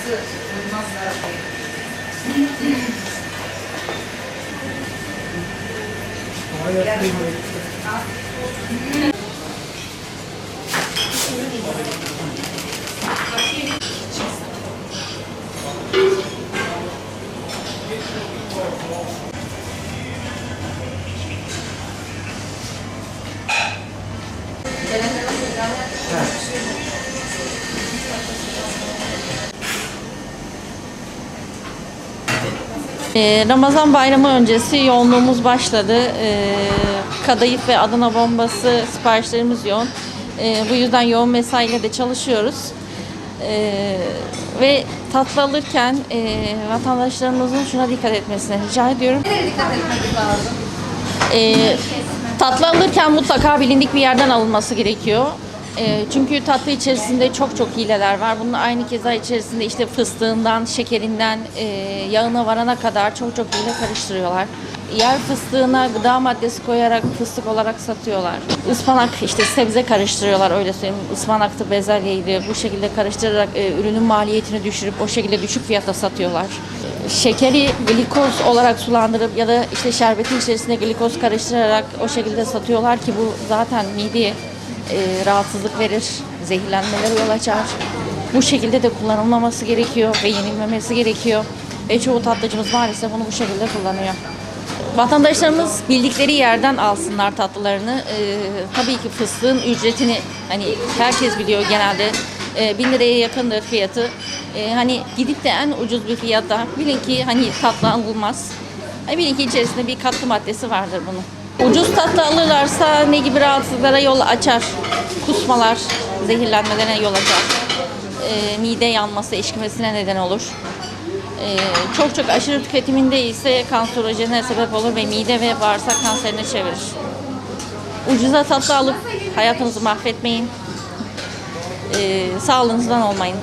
ず思います。Ee, Ramazan bayramı öncesi yoğunluğumuz başladı. Ee, kadayıf ve Adana bombası siparişlerimiz yoğun. Ee, bu yüzden yoğun mesaiyle de çalışıyoruz. Ee, ve tatlı alırken e, vatandaşlarımızın şuna dikkat etmesini rica ediyorum. Nereye dikkat etmemiz lazım? Ee, tatlı alırken mutlaka bilindik bir yerden alınması gerekiyor. Ee, çünkü tatlı içerisinde çok çok hileler var. Bunun aynı keza içerisinde işte fıstığından, şekerinden, e, yağına varana kadar çok çok hile karıştırıyorlar. Yer fıstığına gıda maddesi koyarak fıstık olarak satıyorlar. Ispanak işte sebze karıştırıyorlar öyle söyleyeyim. Ispanaktı, bezelyeydi bu şekilde karıştırarak e, ürünün maliyetini düşürüp o şekilde düşük fiyata satıyorlar. Şekeri glikoz olarak sulandırıp ya da işte şerbetin içerisine glikoz karıştırarak o şekilde satıyorlar ki bu zaten mideye e, rahatsızlık verir, zehirlenmelere yol açar. Bu şekilde de kullanılmaması gerekiyor ve yenilmemesi gerekiyor. Ve çoğu tatlıcımız maalesef bunu bu şekilde kullanıyor. Vatandaşlarımız bildikleri yerden alsınlar tatlılarını. Ee, tabii ki fıstığın ücretini hani herkes biliyor genelde. Ee, 1000 liraya yakındır fiyatı. Ee, hani gidip de en ucuz bir fiyata bilin ki hani tatlı alınmaz. Hani bilin ki içerisinde bir katkı maddesi vardır bunun. Ucuz tatlı alırlarsa ne gibi rahatsızlıklara yol açar? Kusmalar, zehirlenmelerine yol açar. Ee, mide yanması, eşkimesine neden olur. Ee, çok çok aşırı tüketiminde ise kanserojene sebep olur ve mide ve bağırsak kanserine çevirir. Ucuza tatlı alıp hayatınızı mahvetmeyin. Ee, sağlığınızdan olmayın.